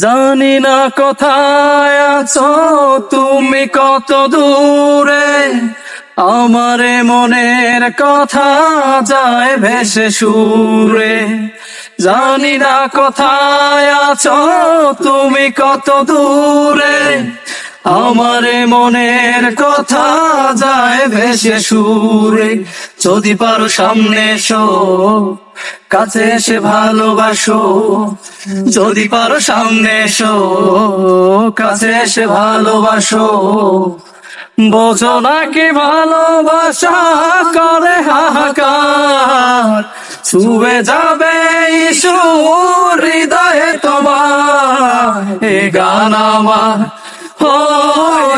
জানি না কোথায় আছো, তুমি কত দূরে? আমারে মনের কথা যায় ভেসে সুরে। জানি না কোথায় আছো, তুমি কত দূরে? আমারে মনের কথা যায় ভেসে সুরে। যদি পারো সামনে এসো, কাছে এসে ভালোবাসো। যদি পারো সামনে এসো, কাছে এসে ভালোবাসো। বোঝো নাকি ভালোবাসা করে হাহাকার। ছুবে যাবে ঈশ্বর হৃদয়ে তোমার। এ গান আমার